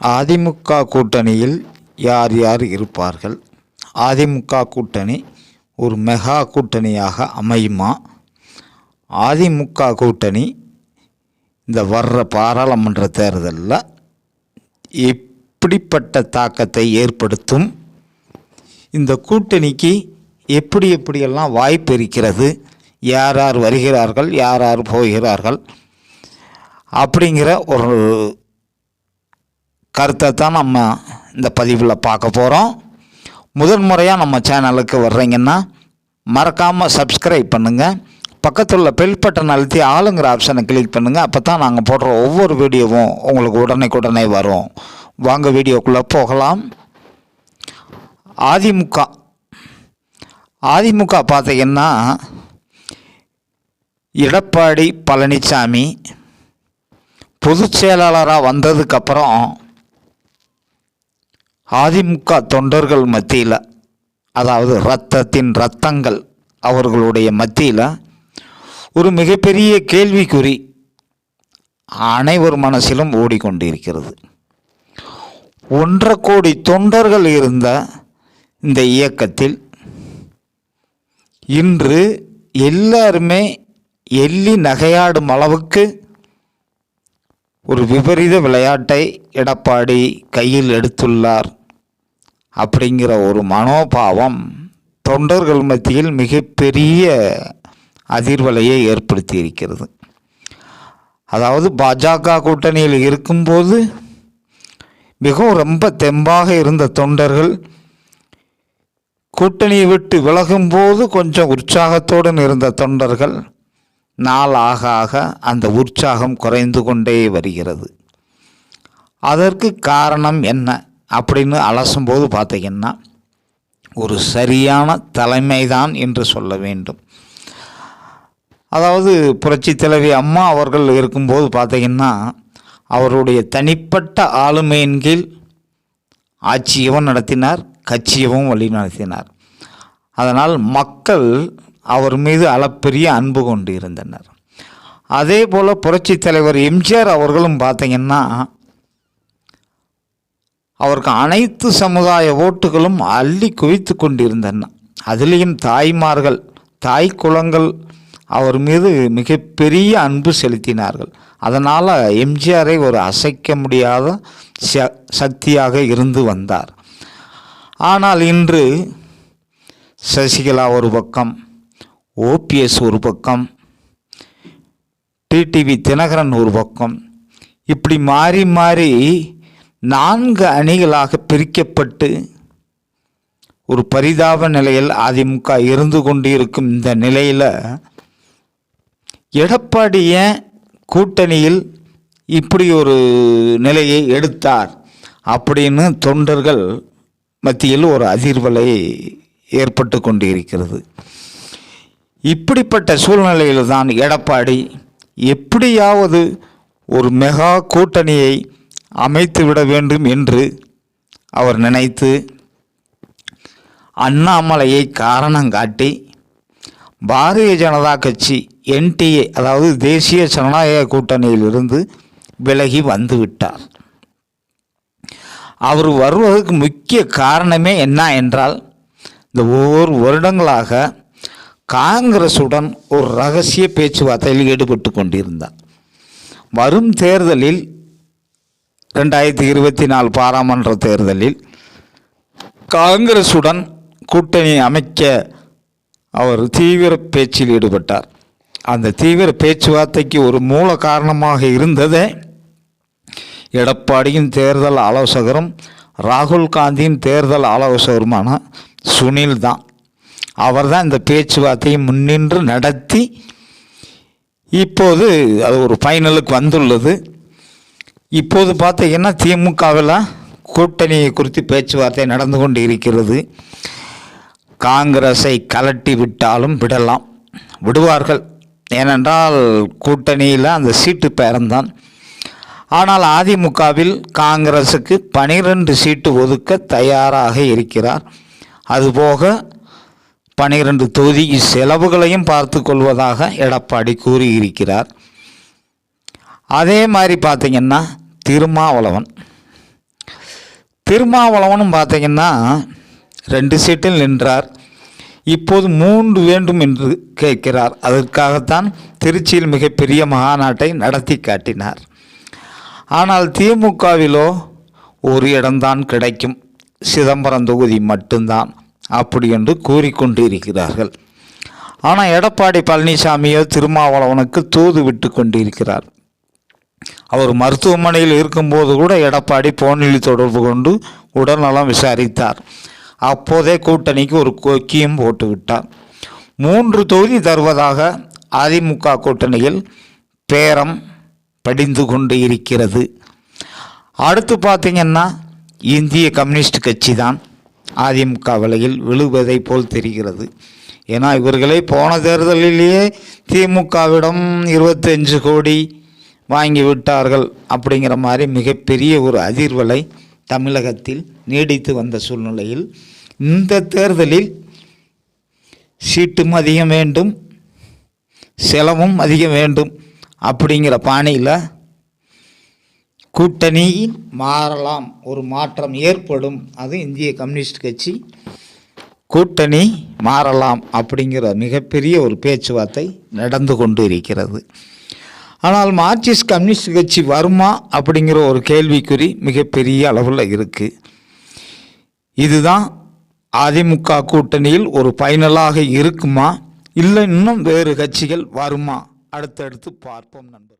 அதிமுக கூட்டணியில் யார் யார் இருப்பார்கள்? அதிமுக கூட்டணி ஒரு மெகா கூட்டணியாக அமையுமா? அதிமுக கூட்டணி இந்த வர்ற பாராளுமன்ற தேர்தலில் எப்படிப்பட்ட தாக்கத்தை ஏற்படுத்தும்? இந்த கூட்டணிக்கு எப்படி எப்படியெல்லாம் வாய்ப்பு இருக்கிறது? யார் யார் வருகிறார்கள்? யார் யார் போகிறார்கள்? அப்படிங்கிற ஒரு கருத்தை தான் நம்ம இந்த பதிவில் பார்க்க போகிறோம் முதன் முறையாக நம்ம சேனலுக்கு வர்றீங்கன்னா மறக்காமல் சப்ஸ்கிரைப் பண்ணுங்கள் பக்கத்தில் உள்ள பெல் பட்டன் அழுத்தி ஆளுங்கிற ஆப்ஷனை கிளிக் பண்ணுங்கள் அப்போ தான் நாங்கள் போடுற ஒவ்வொரு வீடியோவும் உங்களுக்கு உடனே வரும். வாங்க வீடியோக்குள்ளே போகலாம். அதிமுக அதிமுக பார்த்தீங்கன்னா எடப்பாடி பழனிசாமி பொதுச் செயலாளராக வந்ததுக்கப்புறம் அதிமுக தொண்டர்கள் மத்தியில் அதாவது இரத்தத்தின் இரத்தங்கள் அவர்களுடைய மத்தியில் ஒரு மிகப்பெரிய கேள்விக்குறி அனைவர் மனசிலும் ஓடிக்கொண்டிருக்கிறது. ஒன்றரை கோடி தொண்டர்கள் இருந்த இந்த இயக்கத்தில் இன்று எல்லாருமே எள்ளி நகையாடும் அளவுக்கு ஒரு விபரீத விளையாட்டை எடப்பாடி கையில் எடுத்துள்ளார். அப்படிங்கிற ஒரு மனோபாவம் தொண்டர்கள் மத்தியில் மிகப்பெரிய அதிர்வலையை ஏற்படுத்தி இருக்கிறது அதாவது பாஜக கூட்டணியில் இருக்கும்போது மிகவும் ரொம்ப தெம்பாக இருந்த தொண்டர்கள் கூட்டணியை விட்டு விலகும்போது கொஞ்சம் உற்சாகத்துடன் இருந்த தொண்டர்கள் நாள் ஆக ஆக அந்த உற்சாகம் குறைந்து கொண்டே வருகிறது. அதற்கு காரணம் என்ன? அப்படின்னு அலசும்போது பார்த்திங்கன்னா ஒரு சரியான தலைமைதான் என்று சொல்ல வேண்டும். அதாவது புரட்சி தலைவி அம்மா அவர்கள் இருக்கும்போது பார்த்திங்கன்னா அவருடைய தனிப்பட்ட ஆளுமையின் கீழ் ஆட்சியவும் நடத்தினார் கட்சியவும் வழி நடத்தினார். அதனால் மக்கள் அவர் மீது அளப்பெரிய அன்பு கொண்டு இருந்தனர். அதே போல் புரட்சி தலைவர் எம்ஜிஆர் அவர்களும் பார்த்திங்கன்னா அவருக்கு அனைத்து சமுதாய ஓட்டுகளும் அள்ளி குவித்து கொண்டிருந்தன. அதிலேயும் தாய்மார்கள் தாய் குலங்கள் அவர் மீது மிகப்பெரிய அன்பு செலுத்தினார்கள். அதனால் எம்ஜிஆரை ஒரு அசைக்க முடியாத ச சக்தியாக இருந்து வந்தார். ஆனால் இன்று சசிகலா ஒரு பக்கம் ஓபிஎஸ் ஒரு பக்கம் டிடிவி தினகரன் ஒரு பக்கம் இப்படி மாறி மாறி நான்கு அணிகளாக பிரிக்கப்பட்டு ஒரு பரிதாப நிலையில் அதிமுக இருந்து கொண்டிருக்கும் இந்த நிலையில் எடப்பாடி ஏன் கூட்டணியில் இப்படி ஒரு நிலையை எடுத்தார் அப்படின்னு தொண்டர்கள் மத்தியில் ஒரு அதிர்வலை ஏற்பட்டு கொண்டிருக்கிறது. இப்படிப்பட்ட சூழ்நிலையில் தான் எடப்பாடி எப்படியாவது ஒரு மெகா கூட்டணியை அமைத்து விட வேண்டும் என்று அவர் நினைத்து அண்ணாமலையை காரணம் காட்டி பாரதிய ஜனதா கட்சி என்டிஏ அதாவது தேசிய ஜனநாயக கூட்டணியிலிருந்து விலகி வந்துவிட்டார். அவர் வருவதற்கு முக்கிய காரணமே என்ன என்றால் இந்த ஒவ்வொரு வருடங்களாக காங்கிரசுடன் ஒரு ரகசிய பேச்சுவார்த்தையில் ஈடுபட்டு கொண்டிருந்தார். வரும் தேர்தலில் ரெண்டாயிரத்தி இருபத்தி நாலு பாராளுமன்ற தேர்தலில் காங்கிரசுடன் கூட்டணி அமைக்க அவர் தீவிர பேச்சில் ஈடுபட்டார். அந்த தீவிர பேச்சுவார்த்தைக்கு ஒரு மூல காரணமாக இருந்ததே எடப்பாடியின் தேர்தல் ஆலோசகரும் ராகுல் காந்தியின் தேர்தல் ஆலோசகருமான சுனில் தான். அவர் தான் இந்த பேச்சுவார்த்தையை முன்னின்று நடத்தி இப்போது அது ஒரு ஃபைனலுக்கு வந்துள்ளது. இப்போது பார்த்தீங்கன்னா திமுகவில் கூட்டணி குறித்து பேச்சுவார்த்தை நடந்து கொண்டு இருக்கிறது காங்கிரஸை கலட்டி விட்டாலும் விடலாம். விடுவார்கள். ஏனென்றால் கூட்டணியில் அந்த சீட்டு பேரம்தான். ஆனால் அதிமுகவில் காங்கிரஸுக்கு பனிரெண்டு சீட்டு ஒதுக்க தயாராக இருக்கிறார். அதுபோக பனிரெண்டு தொகுதி செலவுகளையும் பார்த்து கொள்வதாக எடப்பாடி கூறியிருக்கிறார். அதே மாதிரி பார்த்திங்கன்னா திருமாவளவன். திருமாவளவனும் பார்த்தீங்கன்னா ரெண்டு சீட்டில் நின்றார். இப்போது மூன்று வேண்டும் என்று கேட்கிறார். அதற்காகத்தான் திருச்சியில் மிகப்பெரிய மகாநாட்டை நடத்தி காட்டினார். ஆனால் திமுகவிலோ ஒரு இடம்தான் கிடைக்கும். சிதம்பரம் தொகுதி மட்டும்தான் அப்படி என்று கூறிக்கொண்டு இருக்கிறார்கள் ஆனால் எடப்பாடி பழனிசாமியோ திருமாவளவனுக்கு தூது விட்டு கொண்டிருக்கிறார். அவர் மருத்துவமனையில் இருக்கும்போது கூட எடப்பாடி போனில் தொடர்பு கொண்டு உடல்நலம் விசாரித்தார். அப்போதே கூட்டணிக்கு ஒரு கொக்கியும் போட்டுவிட்டார் மூன்று தொகுதி தருவதாக அதிமுக கூட்டணியில் பேரம் படிந்து கொண்டு இருக்கிறது. அடுத்து பார்த்தீங்கன்னா இந்திய கம்யூனிஸ்ட் கட்சி தான் அதிமுக விலையில் விழுவதை போல் தெரிகிறது. ஏன்னா இவர்களை போன தேர்தலிலேயே திமுகவிடம் இருபத்தஞ்சு கோடி வாங்கி விட்டார்கள் அப்படிங்கிற மாதிரி மிகப்பெரிய ஒரு அதிர்வலை தமிழகத்தில் நீடித்து வந்த சூழ்நிலையில் இந்த தேர்தலில் சீட்டும் அதிகம் வேண்டும் செலவும் அதிகம் வேண்டும் அப்படிங்கிற பாணியில் கூட்டணி மாறலாம் ஒரு மாற்றம் ஏற்படும். அது இந்திய கம்யூனிஸ்ட் கட்சி கூட்டணி மாறலாம் அப்படிங்கிற மிகப்பெரிய ஒரு பேச்சுவார்த்தை நடந்து கொண்டு இருக்கிறது. ஆனால் மார்க்சிஸ்ட் கம்யூனிஸ்ட் கட்சி வருமா அப்படிங்கிற ஒரு கேள்விக்குறி மிகப்பெரிய அளவில் இருக்குது இதுதான் அதிமுக கூட்டணியில் ஒரு பயனலாக இருக்குமா? இல்லை இன்னும் வேறு கட்சிகள் வருமா? அடுத்தடுத்து பார்ப்போம் நண்பர்